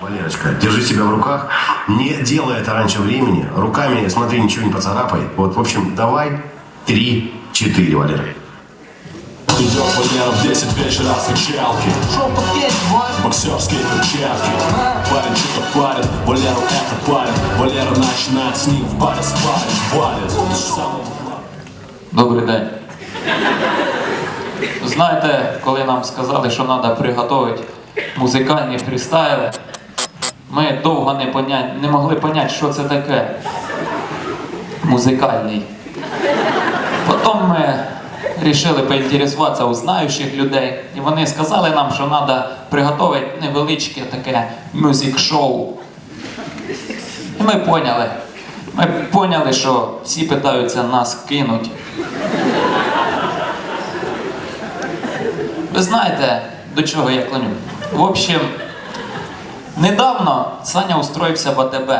Валерочка, держи себя в руках, не делай это раньше времени. Руками, смотри, ничего не поцарапай. Вот, в общем, давай три, четыре, Валера. Идет Валера в 10 вечера с качалки Боксерские перчатки Парень что-то парит, Валеру это парит Валера начинает с ним в паре спарить Валит Самый Добрий день. Знаєте, коли нам сказали, що треба приготувати музикальні фрістайли, ми довго не, понять, не могли поняти, що це таке музикальний. Потім ми вирішили поінтересуватися у знаючих людей, і вони сказали нам, що треба приготувати невеличке таке мюзик-шоу. І ми поняли. Ми поняли, що всі питаються нас кинуть. Ви знаєте, до чого я клоню? В общем, недавно Саня устроївся в АТБ.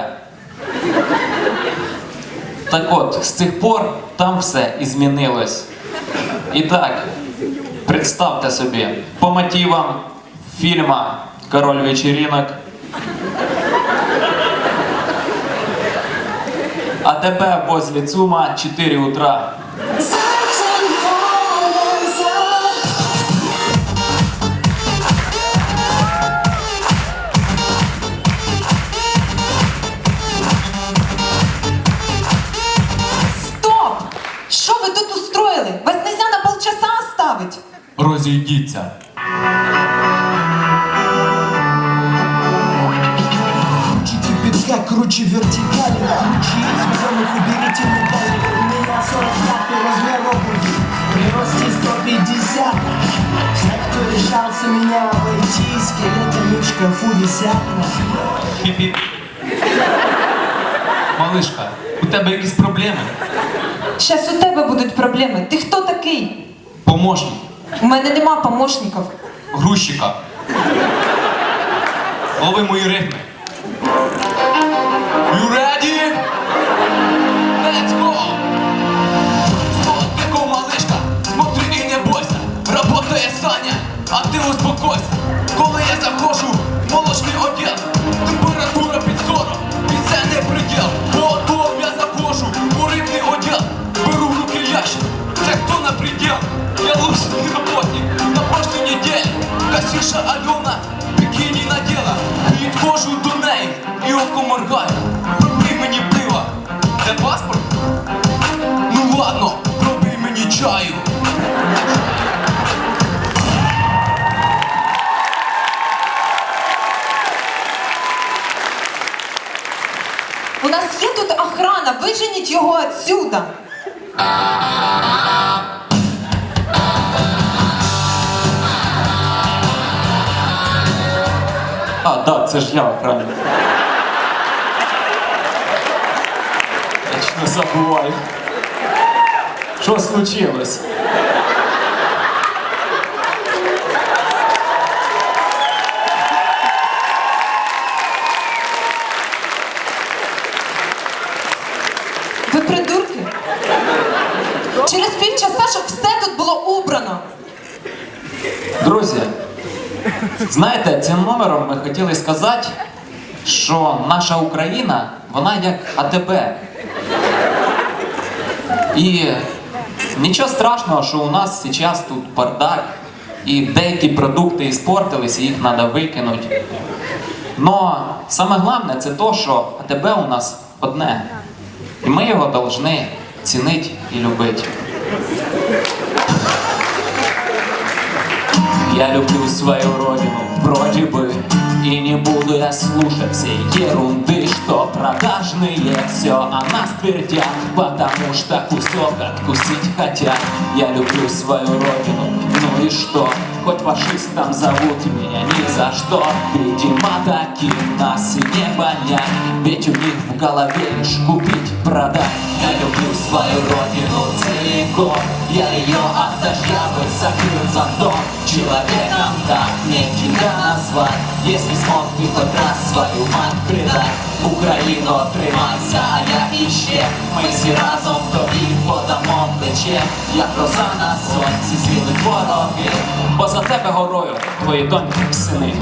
Так от, з цих пор там все і змінилось. І так, представте собі, по мотивам фільма Король вечеринок АТБ возле ЦУМа 4 утра. Оставить. Розійдіться. Крутите петля, круче вертикали Круче цветных уберите медали У меня 45 размер обуви При росте 150 Все, кто решался меня обойти Скелетами в шкафу висят Піп-піп. Малишка, у тебе якісь проблеми? Щас у тебе будуть проблеми. Ти хто такий? Помощник, У мене нема помощників. грузчика. Лови мої ритми. You ready? Let's go! Вот такой малышка, смотри и не бойся. Работає Саня, а ти успокойся. Кассирша Алена бикини надела. Підходжу до неї і око моргає. Пробий мені пива. Де паспорт? Ну ладно, пробий мені чаю. У нас є тут охрана, виженіть його отсюда. А, да, це ж я охранник. Вечно забуваю. Що случилось? Ви придурки? Через півчаса, щоб все тут було убрано. Друзі, знаєте, цим номером ми хотіли сказати, що наша Україна, вона як АТБ. І нічого страшного, що у нас зараз тут бардак, і деякі продукти іспортились, їх треба викинути. Но саме головне це то, що АТБ у нас одне. І ми його повинні цінити і любити. Я люблю свою родину, вроде бы И не буду я слушать всей ерунды Что продажные все о нас твердят Потому что кусок откусить хотят. Я люблю свою родину, ну и что? Хоть фашистом зовут меня ни за что. Видимо таким нас и не понять. Ведь у них в голове лишь купить, продать Я люблю свою родину целиком Я ее от Человеком так нельзя назвать. Если смог ты хоть раз свою мать предать Украину тримайся, а я іще Ми всі разом тобі подамо плече. Як роза на сонці звінуть вороги. Бо за тебе горою твої доньки сини